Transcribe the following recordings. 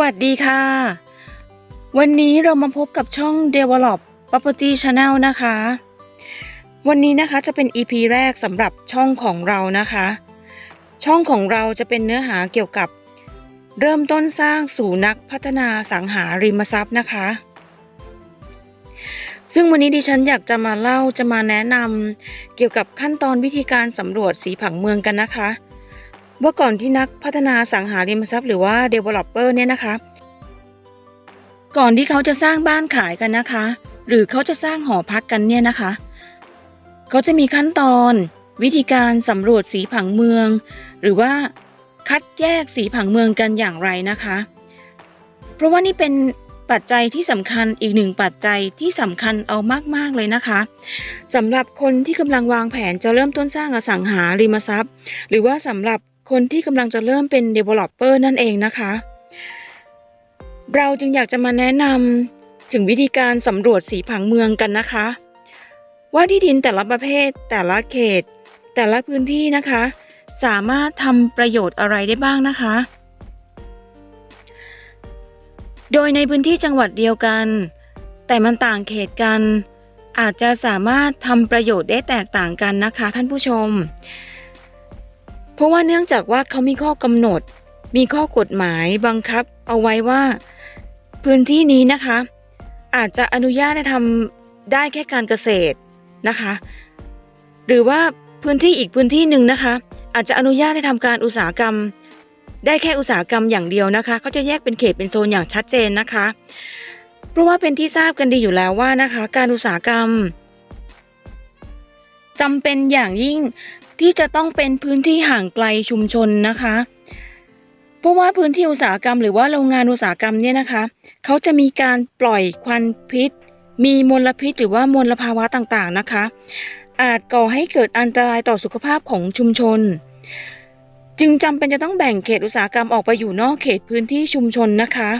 วัสดีค่ะ วันนี้เรามาพบกับช่อง Develop Property Channel นะคะ วันนี้นะคะจะเป็น EP แรกสำหรับช่องของเรานะคะ ช่องของเราจะเป็นเนื้อหาเกี่ยวกับ เริ่มต้นสร้างสู่นักพัฒนาสังหาริมทรัพย์นะคะ ซึ่งวันนี้ดิฉันอยากจะมาเล่าจะมาแนะนำเกี่ยวกับขั้นตอนวิธีการสำรวจสีผังเมืองกันนะคะ ว่าก่อนที่นักพัฒนาสังหาริมทรัพย์หรือว่า developer เนี่ยนะคะ ก่อนที่เขาจะสร้างบ้านขายกันนะคะ หรือเขาจะสร้างหอพักกันเนี่ยนะคะ เขาจะมีขั้นตอนวิธีการสำรวจสีผังเมือง หรือว่าคัดแยกสีผังเมืองกันอย่างไรนะคะ เพราะว่านี่เป็นปัจจัยที่สำคัญอีกหนึ่งปัจจัยที่สำคัญเอามาก ๆ เลยนะคะสำหรับคนที่กำลังวางแผนจะเริ่มต้นสร้างอสังหาริมทรัพย์ หรือว่าสำหรับ คนที่กำลังจะเริ่มเป็น developer นั่นเองนะคะ เราจึงอยากจะมาแนะนำถึงวิธีการสำรวจสีผังเมืองกันนะคะ ว่าที่ดินแต่ละประเภท แต่ละเขต แต่ละพื้นที่นะคะ สามารถทำประโยชน์อะไรได้บ้างนะคะ โดยในพื้นที่จังหวัดเดียวกัน แต่มันต่างเขตกัน อาจจะสามารถทำประโยชน์ได้แตกต่างกันนะคะ ท่านผู้ชม เพราะว่าเนื่องจากว่าเขามีข้อกำหนด มีข้อกฎหมายบังคับ เอาไว้ว่า พื้นที่นี้นะคะ อาจจะอนุญาตให้ทำได้แค่การเกษตรนะคะ หรือว่าพื้นที่อีกพื้นที่หนึ่งนะคะ อาจจะอนุญาตให้ทำการอุตสาหกรรม ได้แค่อุตสาหกรรมอย่างเดียวนะคะเขาจะแยกเป็นเขตเป็นโซนอย่างชัดเจนนะคะ เพราะว่าเป็นที่ทราบกันดีอยู่แล้วว่านะคะ การอุตสาหกรรมจำเป็นอย่างยิ่ง ที่จะต้องเป็นพื้นที่ห่างไกลชุมชนนะคะ เพราะว่าพื้นที่อุตสาหกรรม หรือว่าโรงงานอุตสาหกรรมเนี่ยนะคะ เขาจะมีการปล่อยควันพิษ มีมลพิษหรือว่ามลภาวะต่างๆนะคะ อาจก่อให้เกิดอันตรายต่อสุขภาพของชุมชน จึงจำเป็นจะต้องแบ่งเขตอุตสาหกรรมออกไปอยู่นอกเขตพื้นที่ชุมชนนะคะ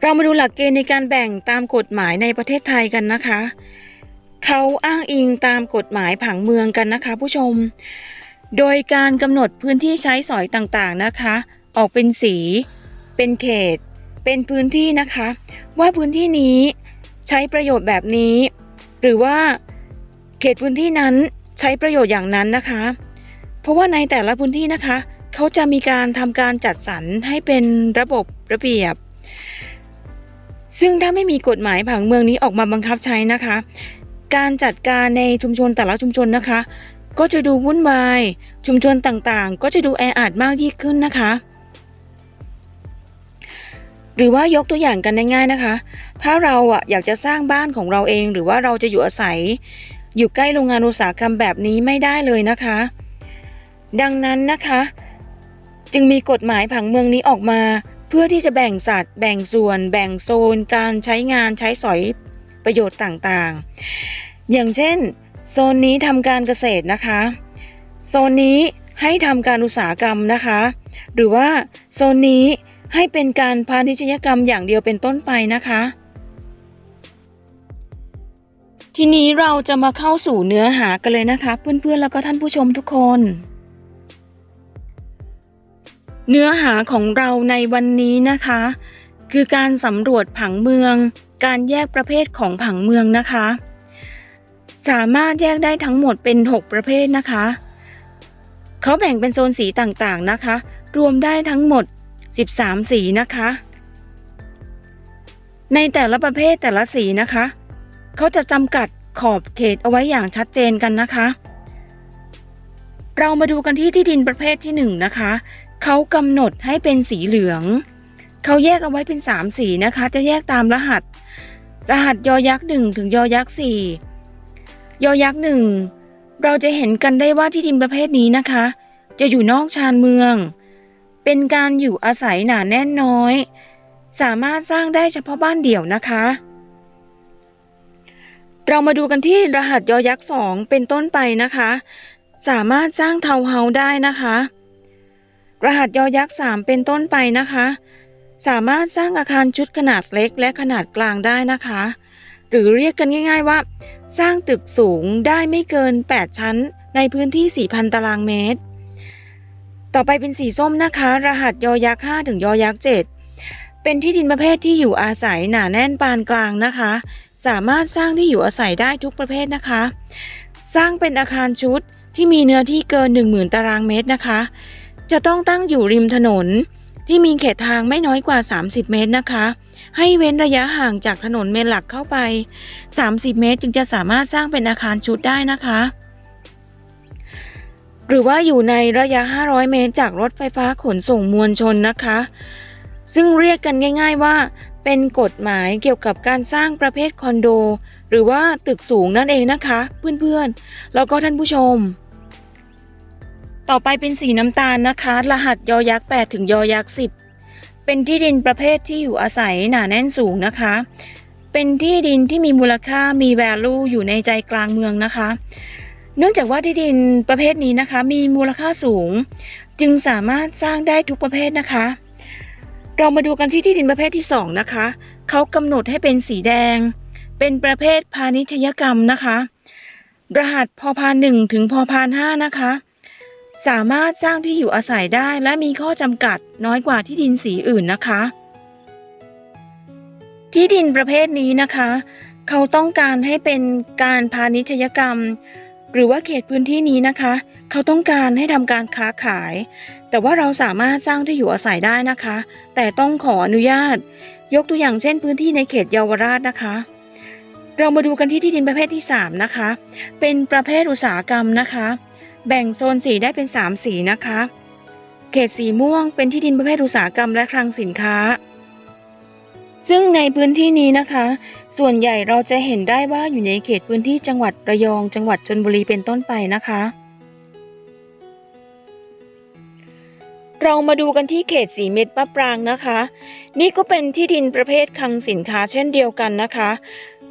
เรามาดูหลักเกณฑ์ในการแบ่งตามกฎหมายในประเทศไทยกันนะคะ เขาอ้างอิงตามกฎหมายผังเมืองกันนะคะ ผู้ชม โดยการกำหนดพื้นที่ใช้สอยต่างๆนะคะ ออกเป็นสี เป็นเขต เป็นพื้นที่นะคะ ว่าพื้นที่นี้ใช้ประโยชน์แบบนี้ หรือว่าเขตพื้นที่นั้นใช้ประโยชน์อย่างนั้นนะคะ เพราะว่าในแต่ละพื้นที่นะคะ เขาจะมีการทำการจัดสรรให้เป็นระบบระเบียบ ซึ่งถ้าไม่มีกฎหมายผังเมืองนี้ออกมาบังคับใช้นะคะ การจัดการในชุมชนแต่ละชุมชนนะคะ ก็จะดูวุ่นวาย ชุมชนต่างๆ ก็จะดูแออัดมากยิ่งขึ้นนะคะ หรือว่ายกตัวอย่างกันง่ายๆนะคะ ถ้าเราอะอยากจะสร้างบ้านของเราเอง หรือว่าเราจะอยู่อาศัย อยู่ใกล้โรงงานอุตสาหกรรมแบบนี้ไม่ได้เลยนะคะ ดังนั้นนะคะ จึงมีกฎหมายผังเมืองนี้ออกมา เพื่อที่จะแบ่งสัตว์แบ่งส่วน แบ่งโซน การใช้งานใช้สอย ประโยชน์ต่างๆ อย่างเช่น โซนนี้ทำการเกษตรนะคะ โซนนี้ให้ทำการอุตสาหกรรมนะคะ หรือว่าโซนนี้ให้เป็นการพาณิชยกรรมอย่างเดียวเป็นต้นไปนะคะ ทีนี้เราจะมาเข้าสู่เนื้อหากันเลยนะคะ เพื่อนๆแล้วก็ท่านผู้ชมทุกคน เนื้อหาของเราในวันนี้นะคะ คือการสำรวจผังเมือง การแยกประเภทของผังเมืองนะคะ สามารถแยกได้ทั้งหมดเป็น 6 ประเภทนะคะ เขาแบ่งเป็นโซนสีต่างๆนะคะ รวมได้ทั้งหมด 13 สีนะคะ ในแต่ละประเภทแต่ละสีนะคะ เขาจะจำกัดขอบเขตเอาไว้อย่างชัดเจนกันนะคะ เรามาดูกันที่ที่ดินประเภทที่ 1 นะคะ เขากำหนดให้เป็นสีเหลือง เขาแยกเอาไว้เป็น3สีนะคะ จะแยกตามรหัส รหัสยอยักษ์หนึ่งถึงยอยักษ์สี่ยอยักษ์หนึ่งเราจะเห็นกันได้ว่าที่ดินประเภทนี้นะคะ จะอยู่นอกชานเมือง เป็นการอยู่อาศัยหนาแน่นน้อย สามารถสร้างได้เฉพาะบ้านเดี่ยวนะคะ เรามาดูกันที่รหัสยอยักษ์สองเป็นต้นไปนะคะ สามารถสร้างเทาวน์เฮาส์ได้นะคะ รหัสยอยักษ์สามเป็นต้นไปนะคะ สามารถสร้างอาคารชุดขนาดเล็กและขนาดกลางได้นะคะ หรือเรียกกันง่าย ๆว่า สร้างตึกสูงได้ไม่เกิน 8 ชั้นในพื้นที่ 4,000 ตารางเมตร ต่อไปเป็นสีส้มนะคะ รหัสยอยักษ์5ถึงยอยักษ์7เป็นที่ดินประเภทที่อยู่อาศัยหนาแน่นปานกลางนะคะ สามารถสร้างที่อยู่อาศัยได้ทุกประเภทนะคะ สร้างเป็นอาคารชุดที่มีเนื้อที่เกิน 10,000 ตารางเมตรนะคะ จะต้องตั้งอยู่ริมถนน ที่มีเขตทางไม่น้อยกว่า 30 เมตรนะคะ ให้เว้นระยะห่างจากถนนเมนหลักเข้าไป 30 เมตรจึงจะสามารถสร้างเป็นอาคารชุดได้นะคะ หรือว่าอยู่ในระยะ 500 เมตร จากรถไฟฟ้าขนส่งมวลชนนะคะ ซึ่งเรียกกันง่าย ๆว่าเป็นกฎหมายเกี่ยวกับการสร้างประเภทคอนโด หรือว่าตึกสูงนั่นเองนะคะ เพื่อนๆ แล้วก็ท่านผู้ชม ต่อไปเป็นสีน้ำตาลนะคะ รหัสยอยักษ์8ถึงยอยักษ์10 เป็นที่ดินประเภทที่อยู่อาศัยหนาแน่นสูงนะคะ เป็นที่ดินที่มีมูลค่ามี value อยู่ในใจกลางเมืองนะคะ เนื่องจากว่าที่ดินประเภทนี้นะคะ มีมูลค่าสูง จึงสามารถสร้างได้ทุกประเภทนะคะ เรามาดูกันที่ที่ดินประเภทที่สองนะคะ เขากำหนดให้เป็นสีแดง เป็นประเภทพาณิชยกรรมนะคะ รหัสพพานหนึ่งถึงพพานห้านะคะ สามารถสร้างที่อยู่อาศัยได้และมีข้อจำกัดน้อยกว่าที่ดินสีอื่นนะคะ ที่ดินประเภทนี้นะคะ เขาต้องการให้เป็นการพาณิชยกรรม หรือว่าเขตพื้นที่นี้นะคะ เขาต้องการให้ทำการค้าขาย แต่ว่าเราสามารถสร้างที่อยู่อาศัยได้นะคะ แต่ต้องขออนุญาต ยกตัวอย่างเช่นพื้นที่ในเขตเยาวราชนะคะเรามาดูกันที่ที่ดินประเภทที่ 3 นะคะ เป็นประเภทอุตสาหกรรมนะคะ แบ่งโซนสีได้เป็น 3 สีนะคะ เขตสีม่วงเป็นที่ดินประเภทอุตสาหกรรมและคลังสินค้า ซึ่งในพื้นที่นี้นะคะ ส่วนใหญ่เราจะเห็นได้ว่าอยู่ในเขตพื้นที่จังหวัดระยอง จังหวัดชนบุรีเป็นต้นไปนะคะ เรามาดูกันที่เขตสีเม็ดมะปรางนะคะ นี่ก็เป็นที่ดินประเภทคลังสินค้าเช่นเดียวกันนะคะ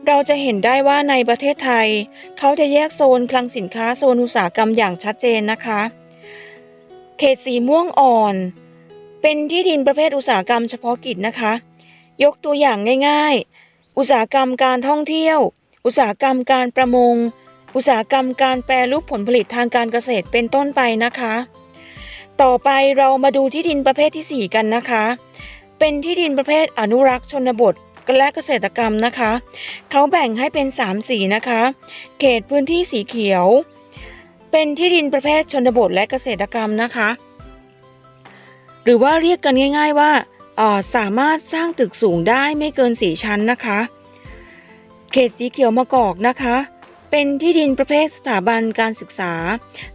เราจะเห็นได้ว่าในประเทศไทย เขาจะแยกโซนคลังสินค้าโซนอุตสาหกรรมอย่างชัดเจนนะคะ เขตสีม่วงอ่อน เป็นที่ดินประเภทอุตสาหกรรมเฉพาะกิจนะคะ ยกตัวอย่างง่ายๆ อุตสาหกรรมการท่องเที่ยว อุตสาหกรรมการประมง อุตสาหกรรมการแปรรูปผลผลิตทางการเกษตรเป็นต้นไปนะคะ ต่อไปเรามาดูที่ดินประเภทที่ 4 กันนะคะ เป็นที่ดินประเภทอนุรักษ์ชนบท และเกษตรกรรมนะคะ เขาแบ่งให้เป็น 3 สีนะคะ เขตพื้นที่สีเขียว เป็นที่ดินประเภทชนบทและเกษตรกรรมนะคะ หรือว่าเรียกกันง่าย ๆว่าสามารถสร้างตึกสูงได้ไม่เกิน 4 ชั้นนะคะ เขตสีเขียวมะกอกนะคะ เป็นที่ดินประเภทสถาบันการศึกษา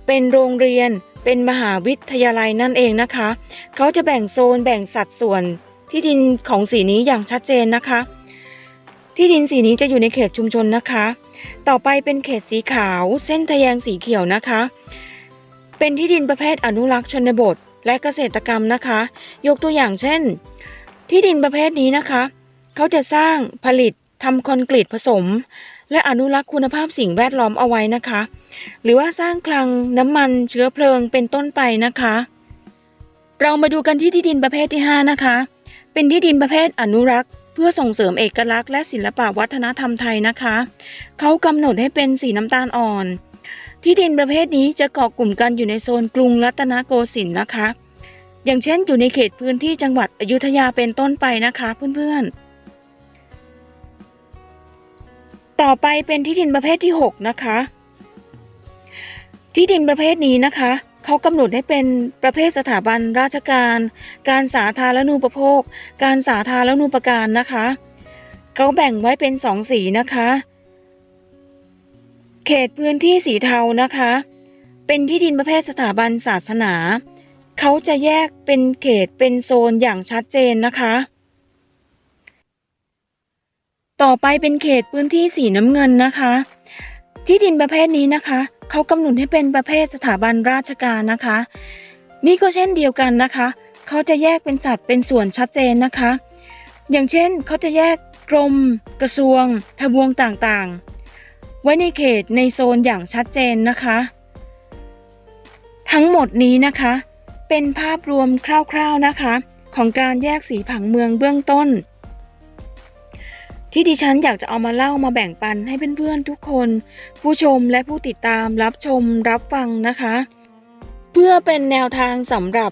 เป็นโรงเรียนเป็นมหาวิทยาลัยนั่นเองนะคะ เขาจะแบ่งโซนแบ่งสัดส่วน ที่ดินของสีนี้อย่างชัดเจนนะคะ ที่ดินสีนี้จะอยู่ในเขตชุมชนนะคะ ต่อไปเป็นเขตสีขาว เส้นทะแยงสีเขียวนะคะ เป็นที่ดินประเภทอนุรักษ์ชนบท และเกษตรกรรมนะคะ ยกตัวอย่างเช่น ที่ดินประเภทนี้นะคะ เขาจะสร้างผลิตทำคอนกรีตผสม และอนุรักษ์คุณภาพสิ่งแวดล้อมเอาไว้นะคะ หรือว่าสร้างคลังน้ำมันเชื้อเพลิงเป็นต้นไปนะคะ เรามาดูกันที่ที่ดินประเภทที่ 5 นะคะ เป็นที่ดินประเภทอนุรักษ์ เพื่อส่งเสริมเอกลักษณ์และศิลปวัฒนธรรมไทยนะคะ เขากำหนดให้เป็นสีน้ำตาลอ่อน ที่ดินประเภทนี้จะเกาะกลุ่มกันอยู่ในโซนกรุงรัตนโกสินทร์นะคะ อย่างเช่นอยู่ในเขตพื้นที่จังหวัดอยุธยาเป็นต้นไปนะคะเพื่อนๆ ต่อไปเป็นที่ดินประเภทที่ 6 นะคะ ที่ดินประเภทนี้นะคะ เขากำหนดให้เป็นประเภทสถาบันราชการ การสาธารณูปโภค การสาธารณูปการนะคะ เขาแบ่งไว้เป็นสองสีนะคะ เขตพื้นที่สีเทานะคะ เป็นที่ดินประเภทสถาบันศาสนา เขาจะแยกเป็นเขตเป็นโซนอย่างชัดเจนนะคะ ต่อไปเป็นเขตพื้นที่สีน้ำเงินนะคะ ที่ดินประเภทนี้นะคะ เขากำหนดให้เป็นประเภทสถาบันราชการนะคะ นี่ก็เช่นเดียวกันนะคะ เขาจะแยกเป็นสัดเป็นส่วนชัดเจนนะคะ อย่างเช่นเขาจะแยกกรม กระทรวง ทบวงต่างๆ ไว้ในเขตในโซนอย่างชัดเจนนะคะ ทั้งหมดนี้นะคะ เป็นภาพรวมคร่าวๆนะคะ ของการแยกสีผังเมืองเบื้องต้น ที่ดิฉันอยากจะเอามาเล่ามาแบ่งปันให้เพื่อนๆทุกคน ผู้ชมและผู้ติดตามรับชมรับฟังนะคะ เพื่อเป็นแนวทางสำหรับ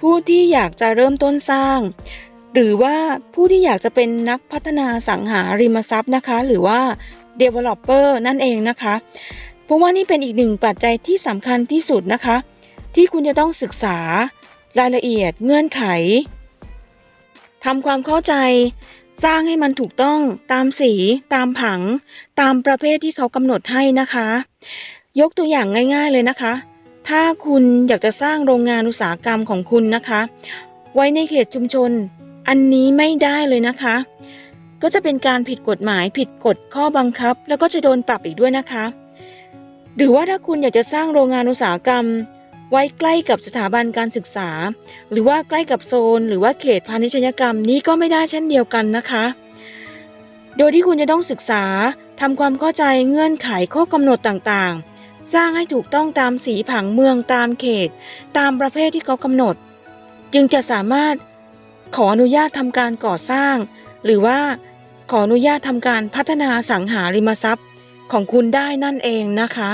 ผู้ที่อยากจะเริ่มต้นสร้าง หรือว่าผู้ที่อยากจะเป็นนักพัฒนาสังหาริมทรัพย์นะคะ หรือว่า developer นั่นเองนะคะ เพราะว่านี่เป็นอีกหนึ่งปัจจัยที่สำคัญที่สุดนะคะ ที่คุณจะต้องศึกษารายละเอียดเงื่อนไขทำความเข้าใจ สร้างให้มันถูกต้องตามสี ตามผัง ตามประเภทที่เขากำหนดให้นะคะ ยกตัวอย่างง่าย ๆเลยนะคะ ถ้าคุณอยากจะสร้างโรงงานอุตสาหกรรมของคุณนะคะ ไว้ในเขตชุมชน อันนี้ไม่ได้เลยนะคะ ก็จะเป็นการผิดกฎหมายผิดกฎข้อบังคับ แล้วก็จะโดนปรับอีกด้วยนะคะ หรือว่าถ้าคุณอยากจะสร้างโรงงานอุตสาหกรรม ไว้ใกล้กับสถาบันการศึกษา หรือว่าใกล้กับโซน หรือว่าเขตพาณิชยกรรมนี้ก็ไม่ได้เช่นเดียวกันนะคะ โดยที่คุณจะต้องศึกษาทำความเข้าใจเงื่อนไขข้อกำหนดต่างๆ สร้างให้ถูกต้องตามสีผังเมืองตามเขต ตามประเภทที่เขากำหนด จึงจะสามารถขออนุญาตทำการก่อสร้าง หรือว่าขออนุญาตทำการพัฒนาสังหาริมทรัพย์ของคุณได้นั่นเองนะคะ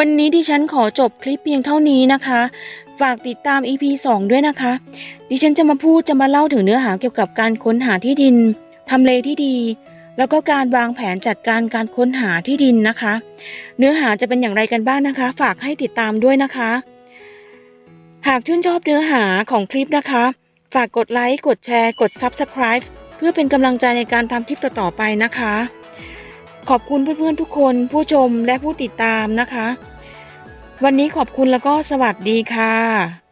วันนี้ดิฉันขอจบคลิปเพียงเท่านี้นะคะ ฝากติดตาม EP 2 ด้วยนะคะ ดิฉันจะมาพูดจะมาเล่าถึงเนื้อหาเกี่ยวกับการค้นหาที่ดินทำเลที่ดี แล้วก็การวางแผนจัดการการค้นหาที่ดินนะคะ เนื้อหาจะเป็นอย่างไรกันบ้างนะคะ ฝากให้ติดตามด้วยนะคะ หากชื่นชอบเนื้อหาของคลิปนะคะ ฝากกดไลค์กดแชร์ กด Subscribe เพื่อเป็นกำลังใจในการทำคลิปต่อๆไปนะคะ ขอบคุณเพื่อนๆทุกคนผู้ชมและผู้ติดตามนะคะ วันนี้ขอบคุณแล้วก็สวัสดีค่ะ